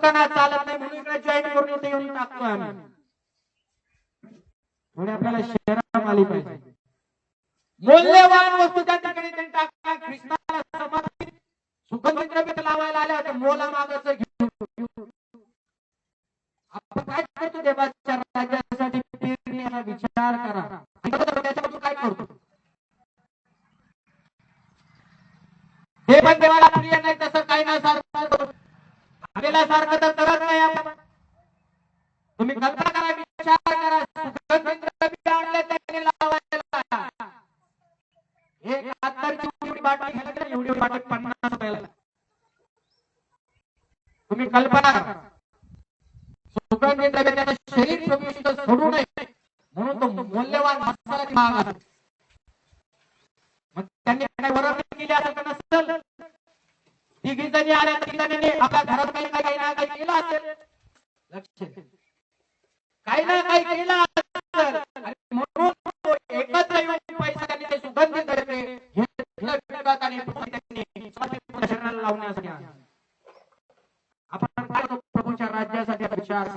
लोकांना चालत नाही म्हणून इकडे जॉईन करून इथे येऊन टाकतो आम्ही थोडी आपल्याला शहरात आली पाहिजे मौल्यवान वस्तू त्या ठिकाणी त्यांनी टाकल्या कृष्णाला समर्पित सुगंधी द्रव्य लावायला आल्या होत्या मोला मागाचं घेऊन आपण काय करतो देवाच्या राज्यासाठी पेरणी याचा विचार करा आणि त्याच्यापासून काय करतो हे पण देवाला प्रिय नाही तसं काही नाही सारखं आपल्याला सारखं तर करत नाही आपण तुम्ही कल्पना करा विचार करा सुगंधी द्रव्य आणले त्याने लावायला एक अत्तरची एवढी बाटली घ्यायला गेला, एवढी बाटली पन्नास रुपयाला तुम्ही कल्पना करा सुगंधी द्रव्य त्याचं शरीर प्रविष्ट सोडू नये म्हणून तो मौल्यवान मसाला महाग आहे मग त्यांनी काही वरवणी केली असेल का नसेल तिघी जणी आल्या तिघी जणींनी आपल्या घरात काही काही ना काही केलं असेल लक्ष द्या. काही ना काही केलं असेल आणि म्हणून तो एकत्र येऊन पैसा त्यांनी ते सुगंधी द्रव्य घेतलं लावण्यासाठी आपण काय करतो प्रभूच्या राज्यासाठी विचार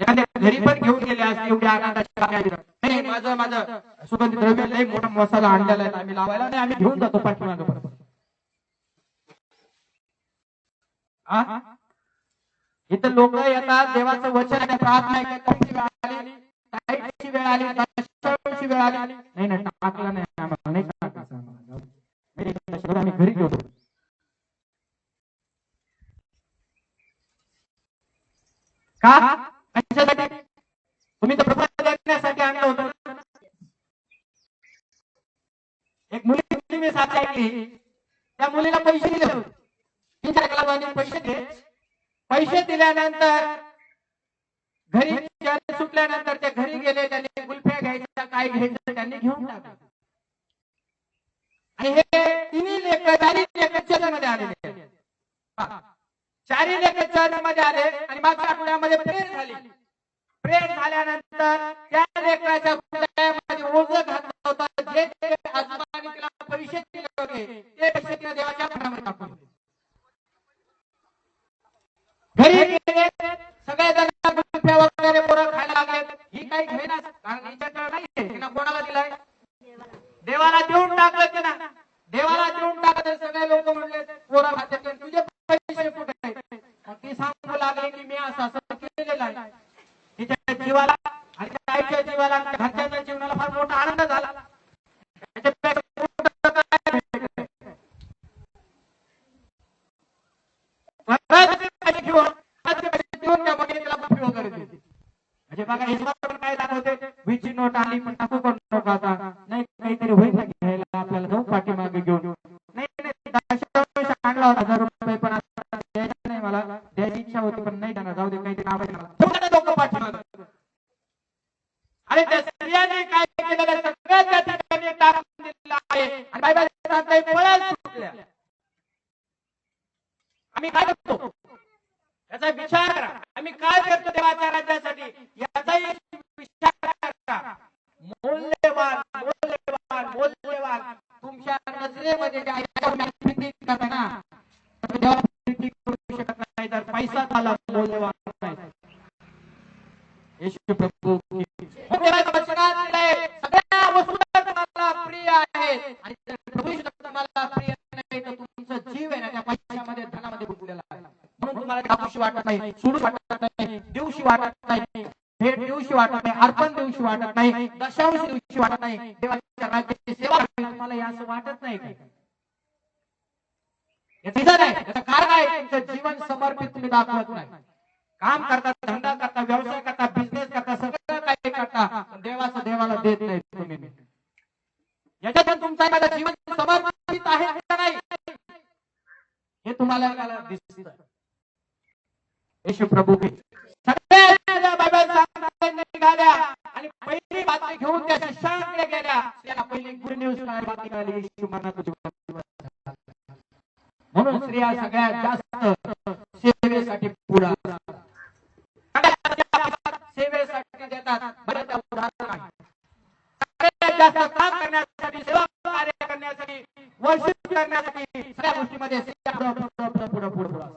एखाद्या घरी पण घेऊन गेले असते एवढ्या आनंदाची नाही माझं माझं. सुगंधी द्रव्य लय मोठा मसाला आणलेला आहे आम्ही लावायला नाही आम्ही घेऊन जातो पाठीमागं बरोबर इथं लोक येतात देवाचं वचन प्रार्थना आहे, काहीची वेळ आली काहीची वेळ आली. नाही नाही टाकला नाही आम्हाला. नाही टाकायचं आम्हाला. आम्ही घरी गेलो का? कशासाठी? तुम्ही तर प्रसाद देण्यासाठी आणलं होतं एक मुली मी साथ ऐकली. त्या मुलीला पैसे दिले होते. तीन चार पैसे दे पैसे दिल्यानंतर घरी सुटल्यानंतर ते घरी गेले त्यांनी गुलफ्या घ्यायच्या काय घ्यायचं त्यांनी घेऊन टाकलं आणि हे तिन्ही लेख चारी लेख चर्चमध्ये आलेले आहेत. पहा. चारी लेख आले आणि मागच्या आठवड्यामध्ये प्रेर झाली प्रेर झाल्यानंतर त्या लेकराच्या हृदयामध्ये ओझ घातलं होतं जे जे तिला पैसे दिले होते ते पैसे तिने देवाच्या घरामध्ये टाकून घरी गेले सगळ्या जण गुल्फ्या पोरं खायला लागलेत. ही काही घेणार कारण हिच्याकडे नाहीये. तिनं कोणाला दिलाय? देवाला देऊन टाकलं तिनं. देवाला देऊन टाकलं. सगळे लोक म्हणले पोरं खाते तुझे पैसे कुठे मग ती सांगू लागली की मी असं असं केलेलं आहे. तिच्या जीवाला आणि त्या आईच्या जीवाला घरच्या जीवनाला फार मोठा आनंद झाला. वीसची आली पण नको करू नका आता? नाही काहीतरी होईल घ्यायला आपल्याला जाऊ पाठीमागे घेऊन. नाही नाही दशांश आणला होता हजार रुपये पण द्यायचा नाही मला. द्यायची इच्छा होती पण नाही त्यांना जाऊ दे काहीतरी नाव आहे मला ठेवू नका डोकं आणि त्या स्त्रियांनी काय केलेलं आहे, सगळं त्या ठिकाणी टाकून दिलेलं आहे. आणि बायबल सांगतंय, पळत सुटल्या. आम्ही काय करतो याचा विचार करा आम्ही काय करतो देवाच्या राज्यासाठी याचाही विचार करा मौल्यवान मौल्यवान मौल्यवान तुमच्या नजरेमध्ये जे आहे, त्याच्यावर तुम्ही प्रीती करता ना तर देवाला प्रीती करू शकत नाही तर पैसा झाला मौल्यवान नाही येशू प्रभू की मग देवाच्या वचनात दिलंय, सगळ्या वस्तू तुम्हाला प्रिय आहेत आणि प्रिय नाही तर जीव आहे ना त्या पैशामध्ये धनामध्ये आहे म्हणून तुम्हाला वाटत नाही सोडू वाटत नाही देऊशी वाटत नाही भेट देऊशी वाटत नाही अर्पण देऊशी वाटत नाही दशांश दिवशी वाटत नाही देवाच्या राज्याची सेवा तुम्हाला हे असं वाटत नाही याचं आहे कारण आहे तुमचं जीवन समर्पित तुम्ही दाखवत नाही काम करता धंदा करता व्यवसाय करता बिझनेस करता सगळं काही करता देवाचं देवाला देत नाही तुम्ही. याच्यातून तुमचा एखादा जीवन समर्पित आहे का नाही? हे तुम्हाला दिसत. येशू प्रभू सगळ्या बायबल निघाल्या आणि पहिली बातमी घेऊन त्या शिष्याकडे गेल्या त्याला पहिली गुड न्यूज काय बातमी कळाली येशू मरणाचं म्हणून स्त्रिया सगळ्यात जास्त सेवेसाठी पुढे सेवेसाठी देतात बरं त्या उदाहरण आहे. सगळ्यात जास्त काम करण्यासाठी सेवा कार्य करण्यासाठी वर्षिप करण्यासाठी सगळ्या गोष्टीमध्ये स्त्रिया पुढं पुढं पुढं.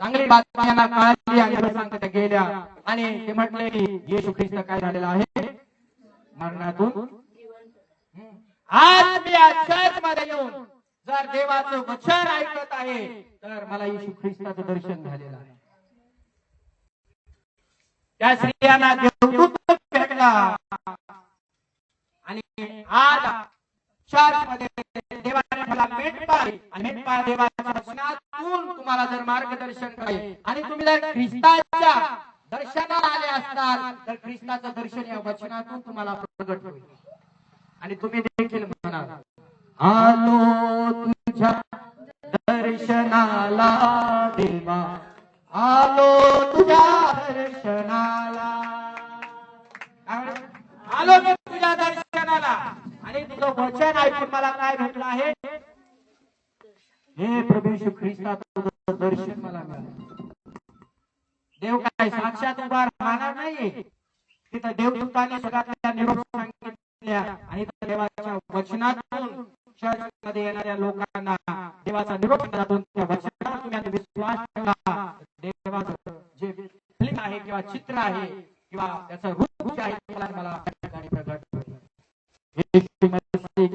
चांगली बातम्यांना कळाली आणि सांगत गेल्या. आणि ते म्हटले की येशू ख्रिस्त काय झालेला आहे? मरणातून आज मी या चर्च मध्ये येऊन जर देवाचं वचन ऐकत आहे तर मला येशू ख्रिस्ताचं दर्शन झालेलं आहे. त्या स्त्रियांना देवदूत भेटला आणि आज चर्च मध्ये देवाने मला आणि मेटपाळ देवाच्या वचनातून तुम्हाला जर मार्गदर्शन करेल आणि तुम्ही जर ख्रिस्ताच्या दर्शनाला आले असताल तर ख्रिस्ताचं दर्शन या वचनातून तुम्हाला प्रगट होईल. आणि तुम्ही देखील म्हणाल आलो तुझ्या दर्शनाला देवा. आलो तुझ्या दर्शनाला. आलो मी तुझ्या दर्शनाला. आणि तुझं वचन ऐकून मला काय भेटलं आहे? हे प्रभू येशू ख्रिस्ता दर्शन मला मिळालं. देव काय साक्षात उभा राहणार नाहीये? तिथं देवदूताने सगळ्या निरोप सांगितल्या आणि देवाच्या वचनातून चर्च मध्ये येणाऱ्या लोकांना देवाचा निरोप जातून त्या वचनावर तुम्ही विश्वास ठेवला देवाचं जे फिल्म आहे किंवा चित्र आहे किंवा त्याचं रूप आहे मला प्रकट ठिकाणी प्रगट होईल. येशू मसीह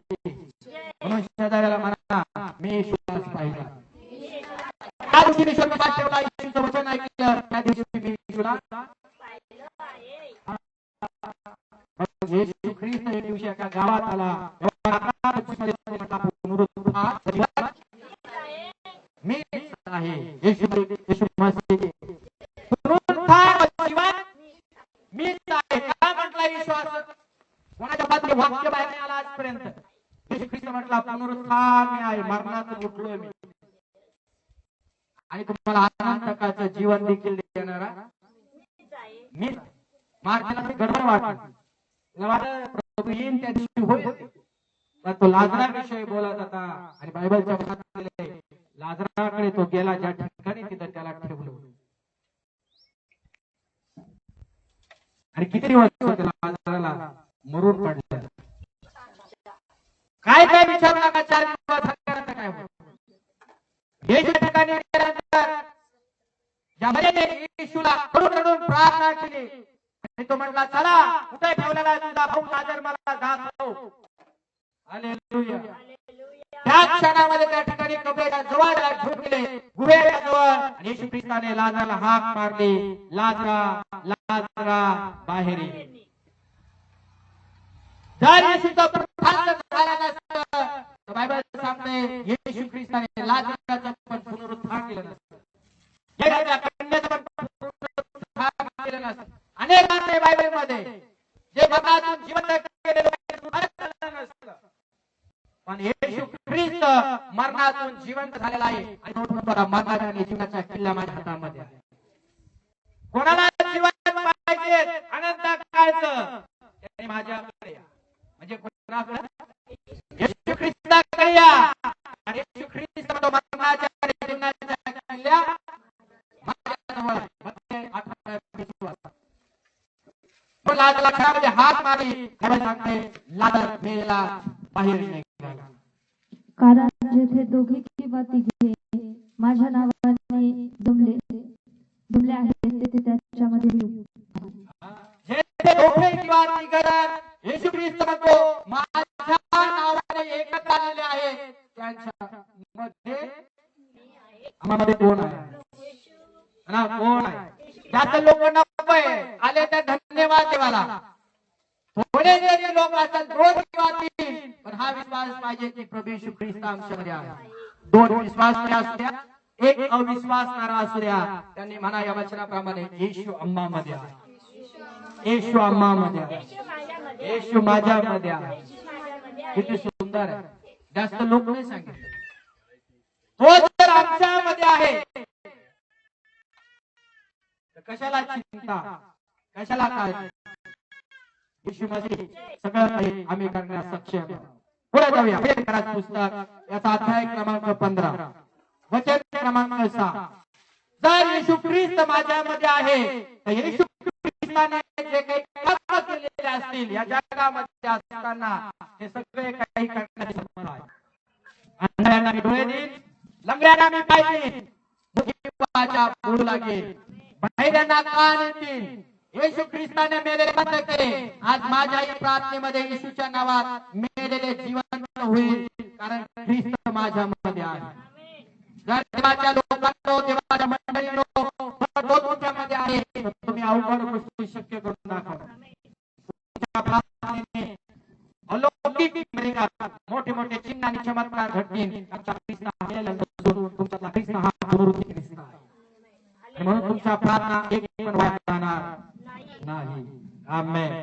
म्हणून शेजाऱ्याला म्हणा मी येशूलाच पाहिला त्या दिवशी मी स्वर्गवास ठेवला येशूचं वचन ऐकलं त्या दिवशी मी येशूला मग येशू ख्रिस्त एक दिवशी एका गावात आला तेव्हा अकरा पंचवीसमध्ये तो म्हटला, पुनरुत्थान सजीवात मी आहे येशू येशू मसीह पुनरुत्थान सजीवात मीच आहे का म्हटला विश्वास कोणाच्या वाक्य बाहेर नाही आला आजपर्यंत? येशू ख्रिस्त म्हटला पुनरुत्थान मी आहे उठलोय मी. आणि तुम्हाला आनंदकाचं जीवन देखील देणारा मी. मार्गाला गडबड वाटलं. प्रभू येईन त्या दिवशी होईल तो लाजरा विषय बोलत होता. आणि बायबलच्या वचनात लिहिलंय, लाजराकडे तो गेला ज्या ठिकाणी तिथं त्याला ठेवलं आणि किती दिवस त्याला लाजराला मरून पडला काय काय विचारू नका चार दिवस हत्याराचं काय होईल. हे ज्या ठिकाणी गेल्यानंतर ज्या महिलेने येशूला रडून रडून प्रार्थना केली आणि तो म्हटला चला कुठे ठेवलेला आहे तुझा भाऊ लाजर मला दाखव हालेलुया त्या क्षणामध्ये त्या ठिकाणी कबरेच्या जवळ घेऊन गेले गुहेच्या जवळ आणि येशू ख्रिस्ताने लाजराला हाक मारली लाजरा लाजरा बाहेर ये. जर तो प्रथांत झाला नसतं तर बायबल सांगते येशू ख्रिस्ताने लाजराचं पण पुनरुत्थान केलं नसतं. कन्याचं पण पुनरुत्थान केलं नसतं. अनेक आहे बायबलमध्ये जे मरणातून जिवंत केलेले नसतं. पण येशू ख्रिस्त मरणातून जिवंत झालेला आहे. आणि तो तुम्हाला मरणाच्या जीवनाच्या माझ्या हातामध्ये आहे. कोणाला जीवन पाहिजे आनंद काळचं त्याने माझ्याकडे या. म्हणजे कोणाकडे येशू ख्रिस्ताकडे या आणि येशू ख्रिस्त म्हणतो मरणाच्या आणि जीवनाच्या किल्ल्या माझ्याजवळ आहे. मत्ते अठरा वीस वाजता. मग लाजाला घरामध्ये हात मारली बायबल सांगते लाजर मेला बाहेर निघाला. कारण जेथे दोघे किंवा तिघे माझ्या नावाने जमले जमले आहेत तेथे त्याच्यामध्ये मी जे ते दोघे किंवा तिघजण येशू ख्रिस्त म्हणतो माझ्या नावाने एकत्र आलेले आहे त्यांच्या मध्ये आम्हामध्ये कोण आहे? ना कोण आहे? त्यात लोक नकोय आले तर धन्यवाद देवाला. थोडे जरी लोक असतात दोन वाटतील पण हा विश्वास पाहिजे की प्रभू येशू ख्रिस्त आमच्यामध्ये आहे. दोन विश्वास असू द्या एक अविश्वासणारा असू द्या त्यांनी म्हणा या वचनाप्रमाणे येशू अम्मा मध्ये येशू अम्मा मध्ये येशू माझ्या मध्ये किती सुंदर आहे. जास्त लोक नाही सांगितले. तो जर आमच्यामध्ये आहे कशाला चिंता? कशाला काळजी? येशू सगळं काही आम्ही करण्यास सक्षम पुढे जाऊया कराच पुस्तक याचा अध्याय क्रमांक पंधरा. वचन क्रमांक सहा. जर येशू ख्रिस्त माझ्यामध्ये आहे तर येशू ख्रिस्ताने जे काही कर्म केलेले असतील या जगामध्ये असताना हे सगळे काही करण्याचे समर्थ आहे. अंधाऱ्यांना मी डोळे देईन लंगड्यांना मी पाहिजे वाचा बोलू लागेल बाहेरांना कान येतील येशू ख्रिस्ताने मेलेले बंद केले आज माझ्याही प्रार्थनेमध्ये येशूच्या नावात मेलेले जिवंत होईल, कारण ख्रिस्त माझ्यामध्ये आहे. जर लोकांनो, देवाच्या मंडळींनो तुमच्यामध्ये आहे. तुम्ही अवघड गोष्टी शक्य करून दाखवा. अलौकिक मोठे मोठे चिन्ह आणि चमत्कार घडतील. आमचा ख्रिस्त आलेला तुमचा हा म्हणून तुमच्या प्रार्थना एक आमेन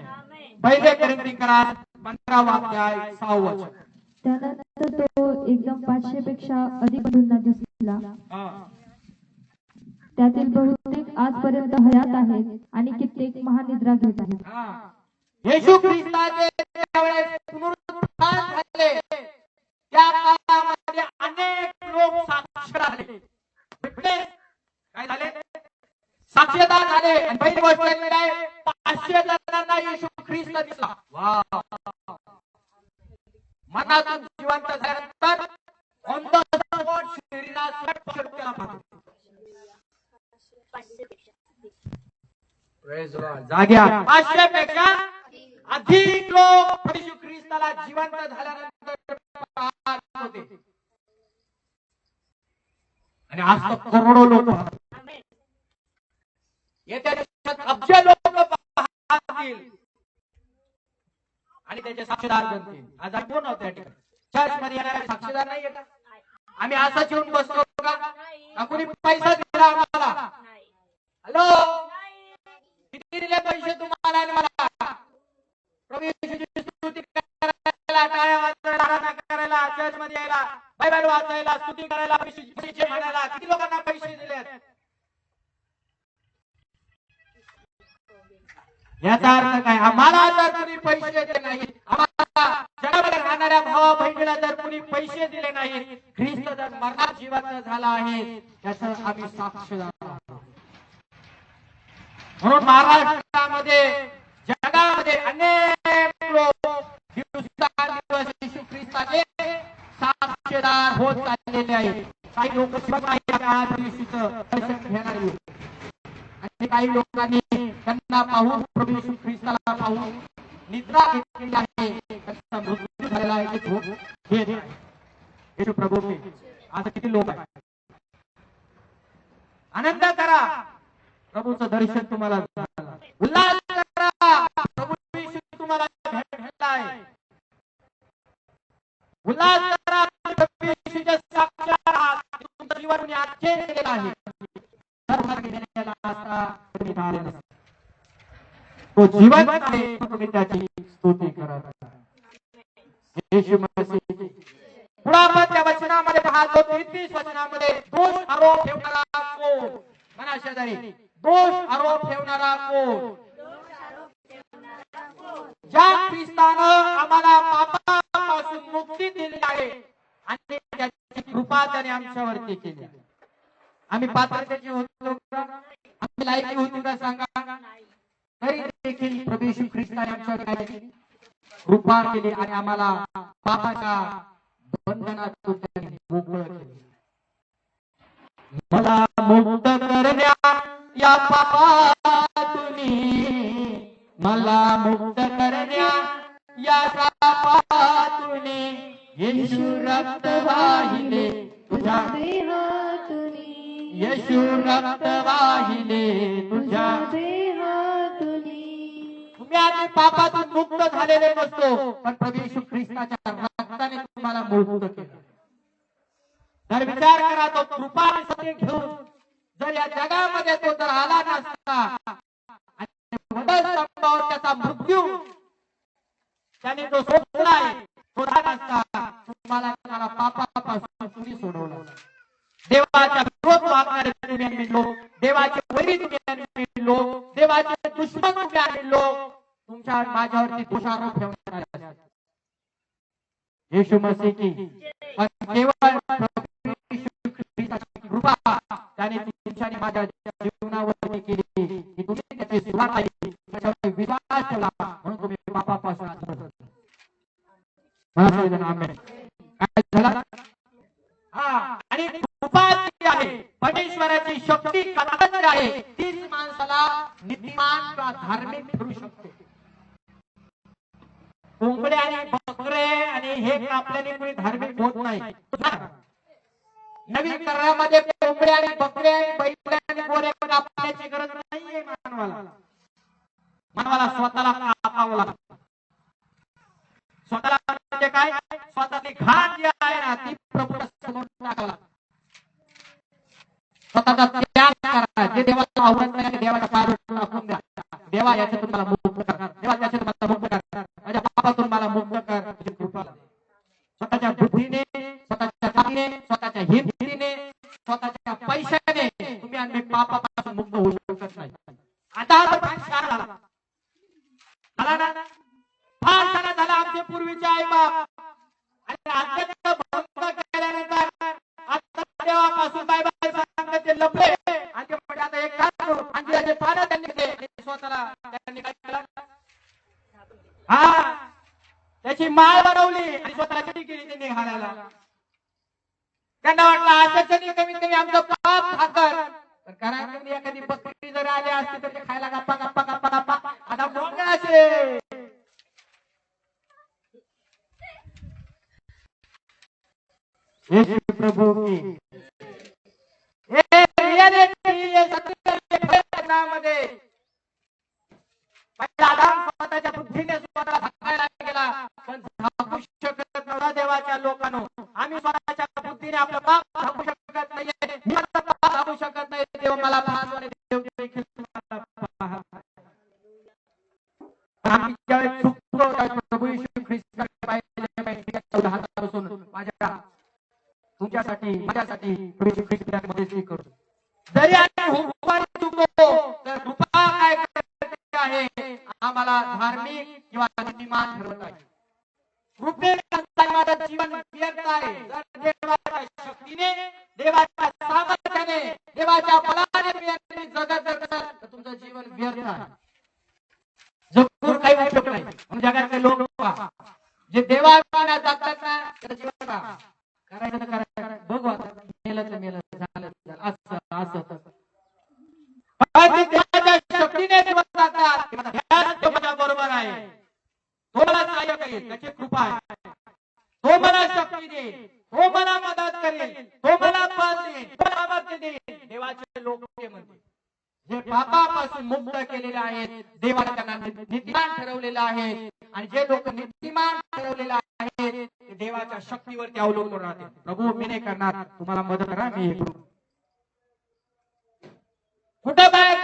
पहिले करंती करा पंधरा वाक्याय सहावं वचन. त्यानंतर तो एकदम पाचशे पेक्षा अधिक बंधूंना दिसला हा. त्यातील बहुतेक आजपर्यंत हयात आहेत आणि कित्येक महानिद्रा घेत आहेत हा. येशू ख्रिस्ताचे पुनरुत्थान झाले त्या काळामध्ये अनेक लोक साक्ष झाले भेटले काय झाले साक्षीदार झाले. आणि पहिली गोष्ट काय पाचशे जणांना येशू ख्रिस्त दिसला. वा मनातून जिवंत झाल्यानंतर. जाग्या. पाचशे पेक्षा अधिक लोक येशू ख्रिस्ताला जिवंत झाल्यानंतर होते. आणि आज तर करोडो लोक. येत्या दिवसात अब्ज लोक पाहतील. आणि त्याचे साक्षीदार बनतील. आज आम्ही कोण आहोत त्या ठिकाणी. चर्च मध्ये येणारे साक्षीदार नाही येतात आम्ही असंच येऊन बसतो का? का कोणी पैसा दिला आम्हाला? हॅलो? किती दिले पैसे तुम्हाला आणि मला? साक्षीदार म्हणून महाराष्ट्रामध्ये जगामध्ये अनेक लोक दिवसांदिवस येशू ख्रिस्ताचे साक्षीदार होत चाललेले आहेत. काही लोक शिवत आणि काही लोकांनी त्यांना पाहून प्रभू येशू ख्रिस्ताला पाहून निद्रा घेतलेली आहे. त्यांचा मृत्यू झालेला आहे. आहे. येशू प्रभू आज किती लोक आहेत? आनंद करा. प्रभूचं दर्शन तुम्हाला उल्हास करा. प्रभू तुम्हाला भेटलाय. उल्हास करा. तुमचं जीवन आहे. तुम्ही तो जीवन आहे. तुम्ही त्याची स्तुती करत येशू मसीह. पुढे आपण त्या वचनामध्ये पाहतो तेहतीस वचनामध्ये दोष आरोप ठेवणारा कोण? म्हणा शेजारी. दोष आरोप ठेवणारा कोण? ज्या ख्रिस्तानं आम्हाला पापापासून मुक्ती दिली आहे आणि त्याची कृपा त्याने आमच्यावरती केली. आम्ही पात्रतेची होतो का? आम्ही लायकी होतो का सांगा? तरी देखील प्रभू येशू ख्रिस्ताने आमच्यावर काय केली? कृपा केली आणि आम्हाला पापाच्या बंधनातून त्याने मोकळं केले. मला मुक्त करण्या या पापातून. मला मुक्त करण्या या पापातून. येशू रक्त वाहिले तुझ्या येशू रक्त वाहिले तुझ्या तुम्ही आधी पापातून मुक्त झालेले नसतो पण प्रभू येशू ख्रिस्ताच्या रक्ताने तुम्हाला मुक्त केलं. तर विचार करा तो कृपा आणि सत्य घेऊन जर या जगामध्ये तो जर आला नसता आणि त्याचा मृत्यू त्याने जो सोडलाय तो नसता तुम्हाला त्याला पापापासून तुम्ही सोडवलं. देवाच्या विरोध वागणारे तुम्ही आणि लोक देवाचे वरी तुम्ही आणि लोक देवाचे दुश्मन तुम्ही आणि लोक तुमच्या माझ्यावरती दोषारोप ठेवणार येशू मसीह की केवळ माझ्या जीवनावर केली. की तुम्ही त्याची सुरुवात आली त्याच्यावर विश्वास ठेवला. म्हणून तुम्ही बापापासून आणि आहे. परमेश्वराची शक्ती कालांतर आहे. तीच माणसाला नीतिमान किंवा धार्मिक ठरू शकते. कोंबडे आणि बकरे आणि हे आपल्याने कोणी धार्मिक होत नाही. नवीन करारामध्ये कोपऱ्या आणि बकऱ्या आणि आणि गोऱ्या गरज नाहीये मानवाला. मानवाला स्वतःला một करायचे प्रभू मध्ये स्वतःच्या बुद्धीने स्वतःला धाकायला गेला पण धाकू शकत नव्हता देवाच्या लोकांनो आम्ही स्वतःच्या बुद्धीने आपलं पाप धाकू शकत नाही शकत नाही देव मला पाहत हातापासून माझ्या तुमच्यासाठी माझ्यासाठी तुम्ही नाही करणार. तुम्हाला मदत करा मी हे कुठं बाहेर